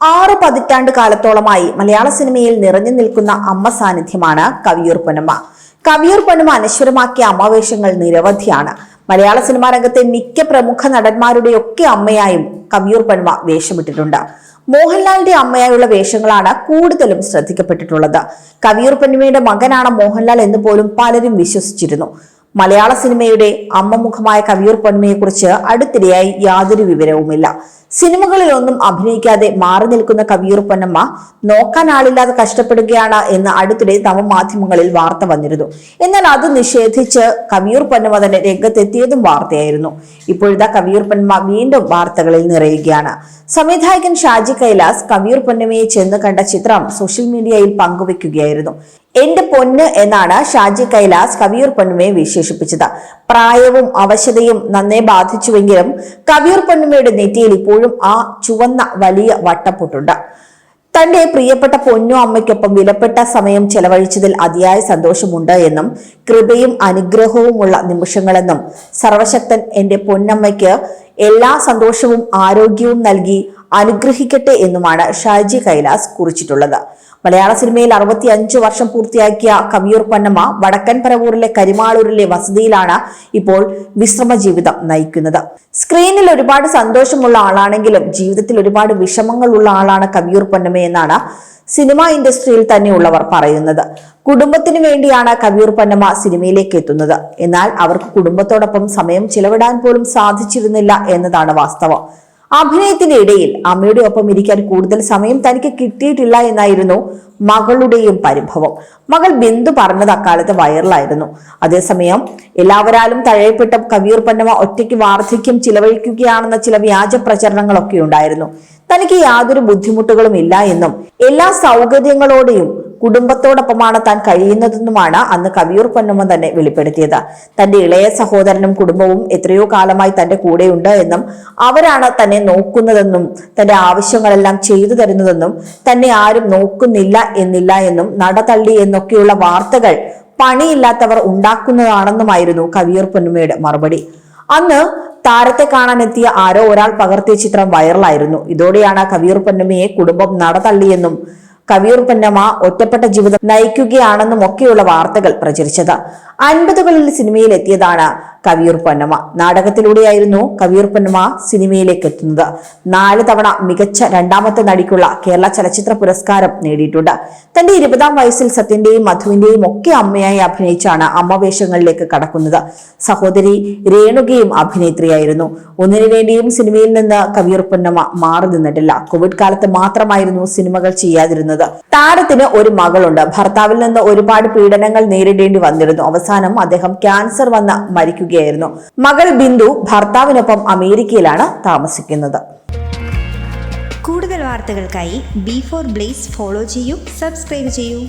ആറ് പതിറ്റാണ്ട് കാലത്തോളമായി മലയാള സിനിമയിൽ നിറഞ്ഞു നിൽക്കുന്ന അമ്മ സാന്നിധ്യമാണ് കവിയൂർ പൊന്നമ്മ. കവിയൂർ പൊന്നമ്മ അനശ്വരമാക്കിയ അമ്മവേഷങ്ങൾ നിരവധിയാണ്. മലയാള സിനിമാ രംഗത്തെ മിക്ക പ്രമുഖ നടന്മാരുടെയൊക്കെ അമ്മയായും കവിയൂർ പൊന്നമ്മ വേഷമിട്ടിട്ടുണ്ട്. മോഹൻലാലിന്റെ അമ്മയായുള്ള വേഷങ്ങളാണ് കൂടുതലും ശ്രദ്ധിക്കപ്പെട്ടിട്ടുള്ളത്. കവിയൂർ പൊന്നമ്മയുടെ മകനാണ് മോഹൻലാൽ എന്ന് പോലും പലരും വിശ്വസിച്ചിരുന്നു. മലയാള സിനിമയുടെ അമ്മമുഖമായ കവിയൂർ പൊന്മയെക്കുറിച്ച് അടുത്തിടെയായി യാതൊരു വിവരവുമില്ല. സിനിമകളിലൊന്നും അഭിനയിക്കാതെ മാറി നിൽക്കുന്ന കവിയൂർ പൊന്നമ്മ നോക്കാൻ ആളില്ലാതെ കഷ്ടപ്പെടുകയാണ് എന്ന് അടുത്തിടെ നവമാധ്യമങ്ങളിൽ വാർത്ത വന്നിരുന്നു. എന്നാൽ അത് നിഷേധിച്ച് കവിയൂർ പൊന്നമ്മ തന്നെ രംഗത്തെത്തിയതും വാർത്തയായിരുന്നു. ഇപ്പോഴത്തെ കവിയൂർ പൊന്നമ്മ വീണ്ടും വാർത്തകളിൽ നിറയുകയാണ്. സംവിധായകൻ ഷാജി കൈലാസ് കവിയൂർ പൊന്നമ്മയെ ചെന്ന് കണ്ട ചിത്രം സോഷ്യൽ മീഡിയയിൽ പങ്കുവെക്കുകയായിരുന്നു. എന്റെ പൊന്ന് എന്നാണ് ഷാജി കൈലാസ് കവിയൂർ പൊന്നുമയെ വിശേഷിപ്പിച്ചത്. പ്രായവും അവശതയും നന്നേ ബാധിച്ചുവെങ്കിലും കവിയൂർ പൊന്നുമയുടെ നെറ്റിയിൽ ഇപ്പോഴും ആ ചുവന്ന വലിയ വട്ടപ്പൊട്ടുണ്ട്. തന്റെ പ്രിയപ്പെട്ട പൊന്നു അമ്മയ്ക്കൊപ്പം വിലപ്പെട്ട സമയം ചെലവഴിച്ചതിൽ അതിയായ സന്തോഷമുണ്ട് എന്നും കൃപയും അനുഗ്രഹവുമുള്ള നിമിഷങ്ങളെന്നും സർവശക്തൻ എന്റെ പൊന്നമ്മയ്ക്ക് എല്ലാ സന്തോഷവും ആരോഗ്യവും നൽകി അനുഗ്രഹിക്കട്ടെ എന്നുമാണ് ഷാജി കൈലാസ് കുറിച്ചിട്ടുള്ളത്. മലയാള സിനിമയിൽ അറുപത്തി അഞ്ച് വർഷം പൂർത്തിയാക്കിയ കവിയൂർ പൊന്നമ്മ വടക്കൻ പരവൂരിലെ കരിമാളൂരിലെ വസതിയിലാണ് ഇപ്പോൾ വിശ്രമ ജീവിതം നയിക്കുന്നത്. സ്ക്രീനിൽ ഒരുപാട് സന്തോഷമുള്ള ആളാണെങ്കിലും ജീവിതത്തിൽ ഒരുപാട് വിഷമങ്ങൾ ഉള്ള ആളാണ് കവിയൂർ പൊന്നമ്മ എന്നാണ് സിനിമാ ഇൻഡസ്ട്രിയിൽ തന്നെയുള്ളവർ പറയുന്നത്. കുടുംബത്തിനു വേണ്ടിയാണ് കവിയൂർ പൊന്നമ്മ സിനിമയിലേക്ക് എത്തുന്നത്. എന്നാൽ അവർക്ക് കുടുംബത്തോടൊപ്പം സമയം ചിലവിടാൻ പോലും സാധിച്ചിരുന്നില്ല എന്നതാണ് വാസ്തവം. അഭിനയത്തിന്റെ ഇടയിൽ അമ്മയുടെ ഒപ്പം ഇരിക്കാൻ കൂടുതൽ സമയം തനിക്ക് കിട്ടിയിട്ടില്ല എന്നായിരുന്നു മകളുടെയും പരിഭവം. മകൾ ബിന്ദു പറഞ്ഞത് അക്കാലത്ത് വൈറലായിരുന്നു. അതേസമയം എല്ലാവരാലും തഴയപ്പെട്ട കവിയൂർ പന്നമ ഒറ്റയ്ക്ക് വാർദ്ധക്യം ചിലവഴിക്കുകയാണെന്ന ചില വ്യാജ പ്രചരണങ്ങളൊക്കെ ഉണ്ടായിരുന്നു. തനിക്ക് യാതൊരു ബുദ്ധിമുട്ടുകളും ഇല്ല എന്നും എല്ലാ സൗകര്യങ്ങളോടെയും കുടുംബത്തോടൊപ്പമാണ് താൻ കഴിയുന്നതെന്നുമാണ് അന്ന് കവിയൂർ പൊന്നമ്മ തന്നെ വെളിപ്പെടുത്തിയത്. തന്റെ ഇളയ സഹോദരനും കുടുംബവും എത്രയോ കാലമായി തന്റെ കൂടെയുണ്ട് എന്നും അവരാണ് തന്നെ നോക്കുന്നതെന്നും തന്റെ ആവശ്യങ്ങളെല്ലാം ചെയ്തു തരുന്നതെന്നും തന്നെ ആരും നോക്കുന്നില്ല എന്നില്ല എന്നും നടതള്ളി എന്നൊക്കെയുള്ള വാർത്തകൾ പണിയില്ലാത്തവർ ഉണ്ടാക്കുന്നതാണെന്നുമായിരുന്നു കവിയൂർ പൊന്നമ്മയുടെ മറുപടി. അന്ന് താരത്തെ കാണാനെത്തിയ ആരോ ഒരാൾ പകർത്തിയ ചിത്രം വൈറലായിരുന്നു. ഇതോടെയാണ് കവിയൂർ പൊന്നമ്മയെ കുടുംബം നടതള്ളിയെന്നും കവിയൂർ പൊന്നമ്മ ഒറ്റപ്പെട്ട ജീവിതം നയിക്കുകയാണെന്നും ഒക്കെയുള്ള വാർത്തകൾ പ്രചരിച്ചത്. അൻപതുകളിൽ സിനിമയിൽ എത്തിയതാണ് കവിയൂർ പൊന്നമ്മ. നാടകത്തിലൂടെയായിരുന്നു കവിയൂർ പൊന്നമ്മ സിനിമയിലേക്ക് എത്തുന്നത് നാല് തവണ മികച്ച രണ്ടാമത്തെ നടിക്കുള്ള കേരള ചലച്ചിത്ര പുരസ്കാരം നേടിയിട്ടുണ്ട്. തന്റെ ഇരുപതാം വയസ്സിൽ സത്യന്റെയും മധുവിന്റെയും ഒക്കെ അമ്മയായി അഭിനയിച്ചാണ് അമ്മ വേഷങ്ങളിലേക്ക് കടക്കുന്നത്. സഹോദരി രേണുകയും അഭിനേത്രിയായിരുന്നു. ഒന്നിനു വേണ്ടിയും സിനിമയിൽ നിന്ന് കവിയൂർ പൊന്നമ്മ മാറി നിന്നിട്ടില്ല. കോവിഡ് കാലത്ത് മാത്രമായിരുന്നു സിനിമകൾ ചെയ്യാതിരുന്നത്. താരത്തിന് ഒരു മകളുണ്ട്. ഭർത്താവിൽ നിന്ന് ഒരുപാട് പീഡനങ്ങൾ നേരിടേണ്ടി വന്നിരുന്നു. അവസാനം അദ്ദേഹം ക്യാൻസർ വന്ന് മരിക്കുകയായിരുന്നു. മകൾ ബിന്ദു ഭർത്താവിനൊപ്പം അമേരിക്കയിലാണ് താമസിക്കുന്നത്. കൂടുതൽ വാർത്തകൾക്കായി ബി ഫോർ ബ്ലേസ് ഫോളോ ചെയ്യൂ സബ്സ്ക്രൈബ് ചെയ്യൂ.